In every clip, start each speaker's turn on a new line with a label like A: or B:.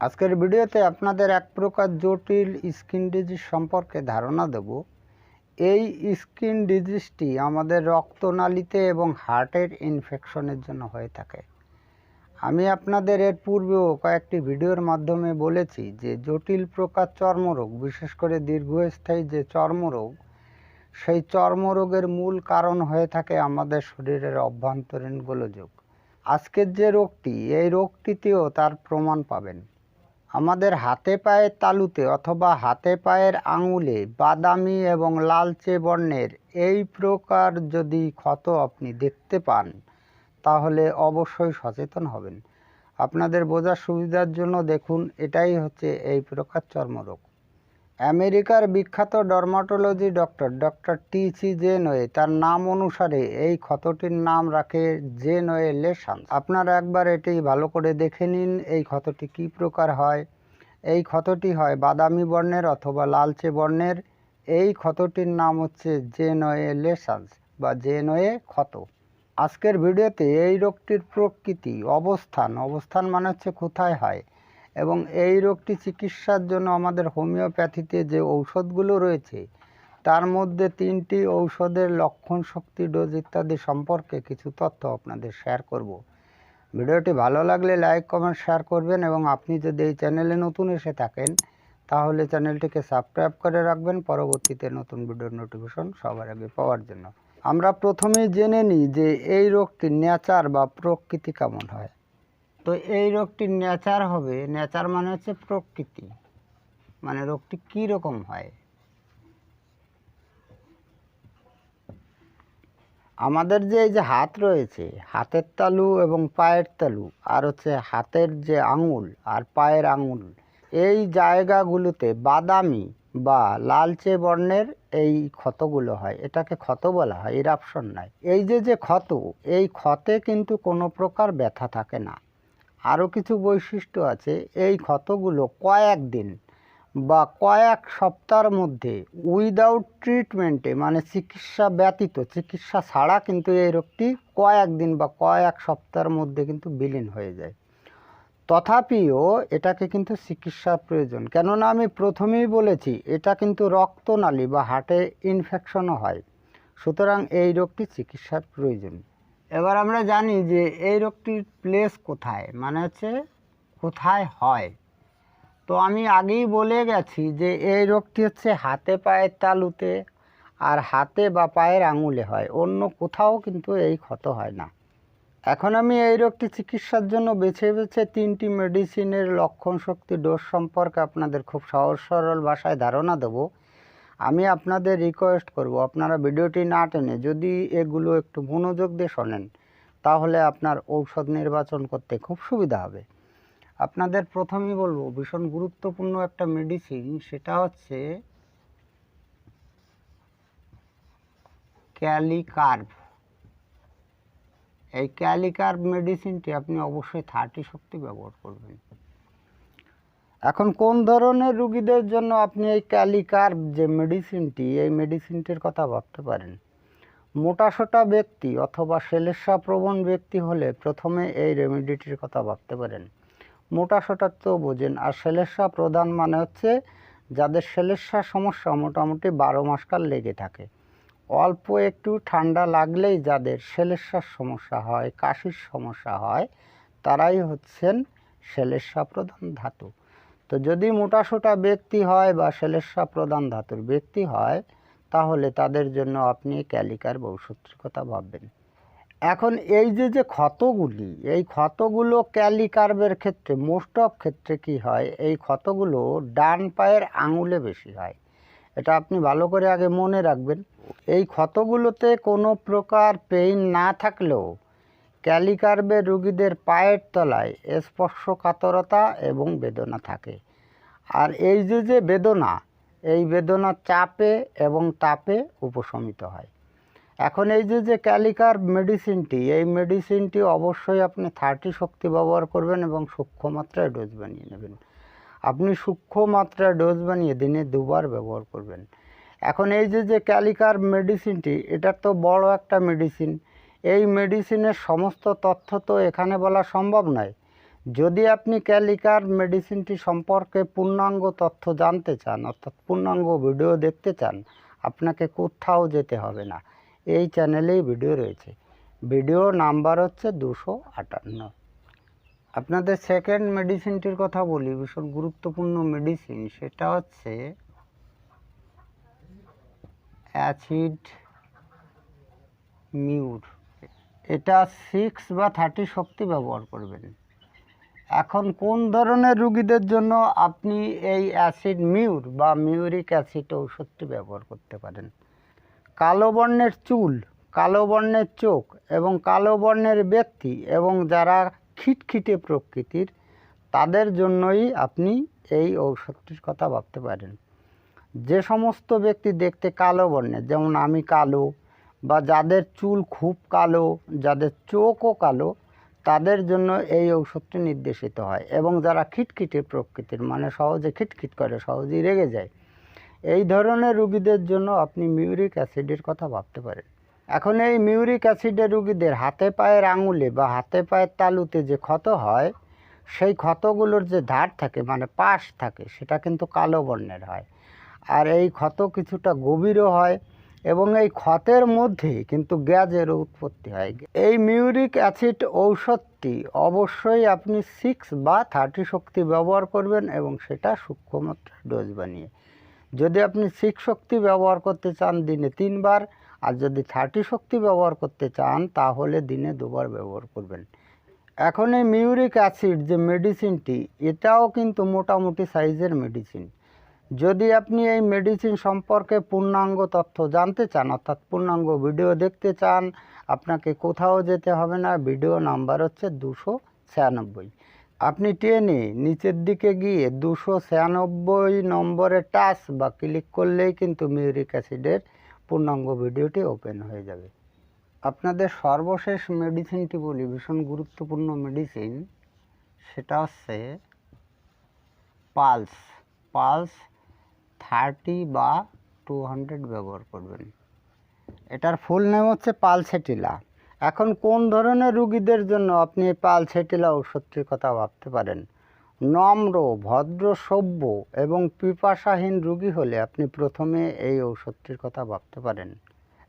A: আজকের ভিডিওতে আপনাদের এক প্রকার জটিল স্কিন ডিজিজ সম্পর্কে ধারণা দেব। এই স্কিন ডিজিজটি আমাদের রক্তনালীতে এবং হার্টের ইনফেকশনের জন্য হয়ে থাকে। আমি আপনাদের এর পূর্বেও কয়েকটি ভিডিওর মাধ্যমে বলেছি যে জটিল প্রকার চর্মরোগ, বিশেষ করে দীর্ঘস্থায়ী যে চর্মরোগ, সেই চর্মরোগের মূল কারণ হয়ে থাকে আমাদের শরীরের অভ্যন্তরীণ গোলযোগ। আজকের যে রোগটি, এই রোগটিতেও তার প্রমাণ পাবেন। আমাদের হাতে পায়ের তালুতে অথবা হাতে পায়ের আঙুলে বাদামি এবং লালচে বর্ণের এই প্রকার যদি ক্ষত আপনি দেখতে পান, তাহলে অবশ্যই সচেতন হবেন। আপনাদের বোঝার সুবিধার জন্য দেখুন, এটাই হচ্ছে এই প্রকার চর্মরোগ। আমেরিকার বিখ্যাত dermatology doctor doctor T C Janeway. তার নাম অনুসারে এই ক্ষতটির নাম রাখে জেনওয়ে লেশন আপনারা একবার এটি ভালো করে দেখে নিন, এই ক্ষতটি কী প্রকার হয়। এই ক্ষতটি হয় বাদামি বর্ণের অথবা লালচে বর্ণের। এই ক্ষতটির নাম হচ্ছে জেনওয়ে লেশানস বা জেনওয়ে ক্ষত। আজকের ভিডিওতে এই রোগটির প্রকৃতি, অবস্থান অবস্থান মানে হচ্ছে কোথায় হয়। এবং এই রোগটি চিকিৎসার জন্য আমাদের হোমিওপ্যাথিতে যে ঔষধগুলো রয়েছে, তার মধ্যে তিনটি ঔষধের লক্ষণ, শক্তি, ডোজ ইত্যাদি সম্পর্কে কিছু তথ্য আপনাদের শেয়ার করব। ভিডিওটি ভালো লাগলে লাইক কমেন্ট শেয়ার করবেন এবং আপনি যদি এই চ্যানেলে নতুন এসে থাকেন, তাহলে চ্যানেলটিকে সাবস্ক্রাইব করে রাখবেন। পরবর্তীতে নতুন ভিডিওর নোটিফিকেশন সবার আগে পাওয়ার জন্য। আমরা প্রথমেই জেনে নিই যে এই রোগটির নেচার বা প্রকৃতি কেমন হয়। তো এই রোগটির নেচার হবে। নেচার মানে হচ্ছে প্রকৃতি। মানে রোগটি কী রকম হয়? আমাদের যে এই যে হাত রয়েছে, হাতের তালু এবং পায়ের তালু, আর হচ্ছে হাতের যে আঙুল আর পায়ের আঙুল, এই জায়গাগুলোতে বাদামি বা লালচে বর্ণের এই ক্ষতগুলো হয়। এটাকে ক্ষত বলা হয় ইরাপশন নাই। এই যে যে ক্ষত, এই ক্ষতে কিন্তু কোনো প্রকার ব্যথা থাকে না। আরও কিছু বৈশিষ্ট্য আছে। এই ক্ষতগুলো কয়েক দিন বা কয়েক সপ্তাহের মধ্যে উইদাউট ট্রিটমেন্টে মানে চিকিৎসা ব্যতীত, চিকিৎসা ছাড়া কিন্তু এই রোগটি কয়েক দিন বা কয়েক সপ্তাহের মধ্যে কিন্তু বিলীন হয়ে যায়। তথাপিও এটাকে কিন্তু চিকিৎসার প্রয়োজন। কেননা আমি প্রথমেই বলেছি, এটা কিন্তু রক্তনালী বা হার্টে ইনফেকশনও হয়। সুতরাং এই রোগটি চিকিৎসার প্রয়োজন। এবার আমরা জানি যে এই রোগটির প্লেস কোথায় মানে হচ্ছে কোথায় হয়। তো আমি আগেই বলে গেছি যে এই রোগটি হচ্ছে হাতে পায়ের তালুতে আর হাতে বা পায়ের আঙুলে হয়, অন্য কোথাও কিন্তু এই ক্ষত হয় না। এখন আমি এই রোগটি চিকিৎসার জন্য বেছে বেছে তিনটি মেডিসিনের লক্ষণ, শক্তি ডোজ সম্পর্কে আপনাদের খুব সহজ সরল ভাষায় ধারণা দেব। আমি আপনাদের রিকোয়েস্ট করব, আপনারা ভিডিওটি না টেনে যদি এগুলো একটু মনোযোগ দিয়ে শোনেন, তাহলে আপনার ঔষধ নির্বাচন করতে খুব সুবিধা হবে। আপনাদের প্রথমেই বলব, ভীষণ গুরুত্বপূর্ণ একটা মেডিসিন সেটা হচ্ছে ক্যালিকার্ভ এই ক্যালিকার্ভ মেডিসিনটি আপনি অবশ্যই থার্টি শক্তি ব্যবহার করবেন। এখন কোন ধরনের রুগীদের জন্য আপনি এই ক্যালিকার্ভ যে মেডিসিনটি, এই মেডিসিনটির কথা ভাবতে পারেন? মোটাসোটা ব্যক্তি অথবা সেলেসা প্রবণ ব্যক্তি হলে প্রথমে এই রেমেডিটির কথা ভাবতে পারেন। মোটাসোটা তো বোঝেন, আর সেলেসা প্রধান মানে হচ্ছে যাদের সেলেসার সমস্যা মোটামুটি বারো মাসকাল লেগে থাকে। অল্প একটু ঠান্ডা লাগলেই যাদের সেলেসার সমস্যা হয়, কাশির সমস্যা হয়, তারাই হচ্ছেন সেলেসা প্রধান ধাতু। তো যদি মোটাসোটা ব্যক্তি হয় বা সেলেসা প্রধান ধাতুর ব্যক্তি হয়, তাহলে তাদের জন্য আপনি ক্যালিকার ঔষধটির কথা ভাববেন। এখন এই যে যে ক্ষতগুলি, এই ক্ষতগুলো ক্যালিকার্বের ক্ষেত্রে মোস্ট অফ ক্ষেত্রে কি হয়? এই ক্ষতগুলো ডান পায়ের আঙুলে বেশি হয়। এটা আপনি ভালো করে আগে মনে রাখবেন। এই ক্ষতগুলোতে কোনো প্রকার পেইন না থাকলেও ক্যালিকার্বের রুগীদের পায়ের তলায় স্পর্শকাতরতা এবং বেদনা থাকে। আর এই যে যে বেদনা, এই বেদনা চাপে এবং তাপে উপশমিত হয়। এখন এই যে যে ক্যালিকার মেডিসিনটি, এই মেডিসিনটি অবশ্যই আপনি থার্টি শক্তি ব্যবহার করবেন এবং সূক্ষ্ম মাত্রায় ডোজ বানিয়ে নেবেন। আপনি সূক্ষ্ম মাত্রায় ডোজ বানিয়ে দিনে দুবার ব্যবহার করবেন। এখন এই যে যে ক্যালিকার মেডিসিনটি, এটা তো বড় একটা মেডিসিন। এই মেডিসিনের সমস্ত তথ্য তো এখানে বলা সম্ভব নয়। যদি আপনি ক্যালিকার মেডিসিনটি সম্পর্কে পূর্ণাঙ্গ তথ্য জানতে চান, অর্থাৎ পূর্ণাঙ্গ ভিডিও দেখতে চান, আপনাকে কোথাও যেতে হবে না। এই চ্যানেলেই ভিডিও রয়েছে। ভিডিও নাম্বার হচ্ছে দুশো আটান্ন। আপনাদের সেকেন্ড মেডিসিনটির কথা বলি, ভীষণ গুরুত্বপূর্ণ মেডিসিন সেটা হচ্ছে অ্যাসিড মিউর এটা সিক্স বা থার্টি শক্তি ব্যবহার করবেন। এখন কোন ধরনের রুগীদের জন্য আপনি এই অ্যাসিড মিউর বা মিউরিক অ্যাসিড ঔষধটি ব্যবহার করতে পারেন? কালো বর্ণের চুল, কালো বর্ণের চোখ এবং কালো বর্ণের ব্যক্তি এবং যারা খিটখিটে প্রকৃতির, তাদের জন্যই আপনি এই ঔষধটির কথা ভাবতে পারেন। যে সমস্ত ব্যক্তি দেখতে কালো বর্ণের, যেমন আমি কালো বা যাদের চুল খুব কালো, যাদের চোখও কালো তাদের জন্য এই ঔষধটি নির্দেশিত হয়। এবং যারা খিটখিটে প্রকৃতির মানে সহজে খিটখিট করে, সহজেই রেগে যায়, এই ধরনের রুগীদের জন্য আপনি মিউরিক অ্যাসিডের কথা ভাবতে পারেন। এখন এই মিউরিক অ্যাসিডের রুগীদের হাতে পায়ের আঙুলে বা হাতে পায়ের তালুতে যে ক্ষত হয়, সেই ক্ষতগুলোর যে ধার থাকে মানে পাশ থাকে, সেটা কিন্তু কালো বর্ণের হয়। আর এই ক্ষত কিছুটা গভীরও হয় এবং এই ক্ষতের মধ্যে কিন্তু গ্যাজের উৎপত্তি হয়। এই মিউরিক অ্যাসিড ঔষধটি অবশ্যই আপনি সিক্স বা থার্টি শক্তি ব্যবহার করবেন এবং সেটা সূক্ষ্মমাত্রায় ডোজ বানিয়ে। যদি আপনি সিক্স শক্তি ব্যবহার করতে চান, দিনে তিনবার, আর যদি থার্টি শক্তি ব্যবহার করতে চান, তাহলে দিনে দুবার ব্যবহার করবেন। এখন এই মিউরিক অ্যাসিড যে মেডিসিনটি এটাও কিন্তু মোটামুটি সাইজের মেডিসিন যদি আপনি এই মেডিসিন সম্পর্কে পূর্ণাঙ্গ তথ্য জানতে চান, অর্থাৎ পূর্ণাঙ্গ ভিডিও দেখতে চান, আপনাকে কোথাও যেতে হবে না ভিডিও নাম্বার হচ্ছে দুশো ছিয়ানব্বই। আপনি টেনে নিচের দিকে গিয়ে দুশো ছিয়ানব্বই নম্বরে টাচ বা ক্লিক করলেই কিন্তু মিউরিক অ্যাসিডের পূর্ণাঙ্গ ভিডিওটি ওপেন হয়ে যাবে। আপনাদের সর্বশেষ মেডিসিনটি বলি, ভীষণ গুরুত্বপূর্ণ মেডিসিন সেটা হচ্ছে পালস পালস থার্টি বা টু হান্ড্রেড ব্যবহার করবেন। এটার ফুল নেম হচ্ছে পালসেটিলা। এখন কোন ধরনের রুগীদের জন্য আপনি এই পালসেটিলা ওষুধটির কথা ভাবতে পারেন? নম্র, ভদ্র, সভ্য এবং পিপাসাহীন রুগী হলে আপনি প্রথমে এই ঔষধটির কথা ভাবতে পারেন।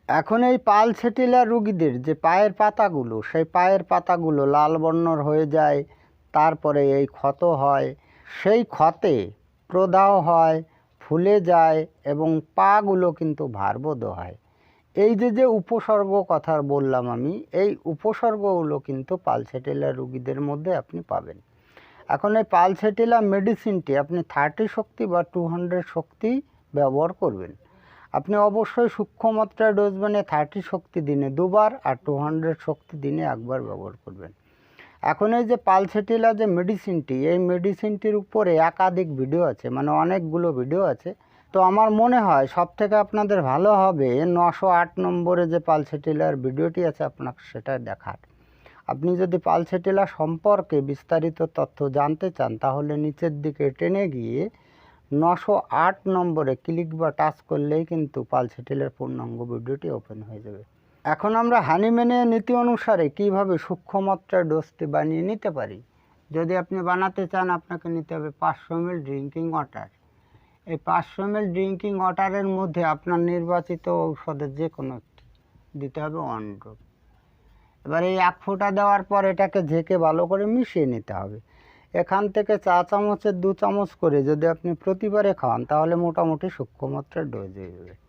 A: এখন এই পালসেটিলা রুগীদের যে পায়ের পাতাগুলো, সেই পায়ের পাতাগুলো লাল বর্ণর হয়ে যায়, তারপরে এই ক্ষত হয়, সেই ক্ষতে প্রদাহ হয় ফুলে যায় এবং পাগুলো কিন্তু ভারবোধ হয়। এই যে যে উপসর্গ কথা বললাম আমি, এই উপসর্গগুলো কিন্তু পালসেটেলা রুগীদের মধ্যে আপনি পাবেন। এখন এই পালসেটিলা মেডিসিনটি আপনি থার্টি শক্তি বা টু হান্ড্রেড শক্তি ব্যবহার করবেন। আপনি অবশ্যই সূক্ষ্ম মাত্রায় ডোজ বানিয়ে থার্টি শক্তি দিনে দুবার আর টু হান্ড্রেড শক্তি দিনে একবার ব্যবহার করবেন। এখন এই যে পালসেটিলা যে মেডিসিনটি, এই মেডিসিনটির উপরে একাধিক ভিডিও আছে মানে অনেকগুলো ভিডিও আছে। তো আমার মনে হয় সব থেকে আপনাদের ভালো হবে নশো আট নম্বরে যে পালসেটিলার ভিডিওটি আছে আপনাকে সেটা দেখার। আপনি যদি পালসেটিলা সম্পর্কে বিস্তারিত তথ্য জানতে চান, তাহলে নিচের দিকে টেনে গিয়ে নশো আট নম্বরে ক্লিক বা টাচ করলেই কিন্তু পালসেটিলের পূর্ণাঙ্গ ভিডিওটি ওপেন হয়ে যাবে। এখন আমরা হানিম্যানের নীতি অনুসারে কীভাবে সূক্ষ্ম মাত্রার ডোজটি বানিয়ে নিতে পারি? যদি আপনি বানাতে চান, আপনাকে নিতে হবে পাঁচশো এম ড্রিঙ্কিং ওয়াটার এই পাঁচশো এম ড্রিঙ্কিং ওয়াটারের মধ্যে আপনার নির্বাচিত ঔষধের যে কোনো দিতে হবে ওয়ান ড্রপ এবার এই এক ফোঁটা দেওয়ার পর এটাকে ঝেঁকে ভালো করে মিশিয়ে নিতে হবে। এখান থেকে চা চামচের দু চামচ করে যদি আপনি প্রতিবারে খাওয়ান তাহলে মোটামুটি সূক্ষ্মমাত্রার ডোজ হয়ে যাবে।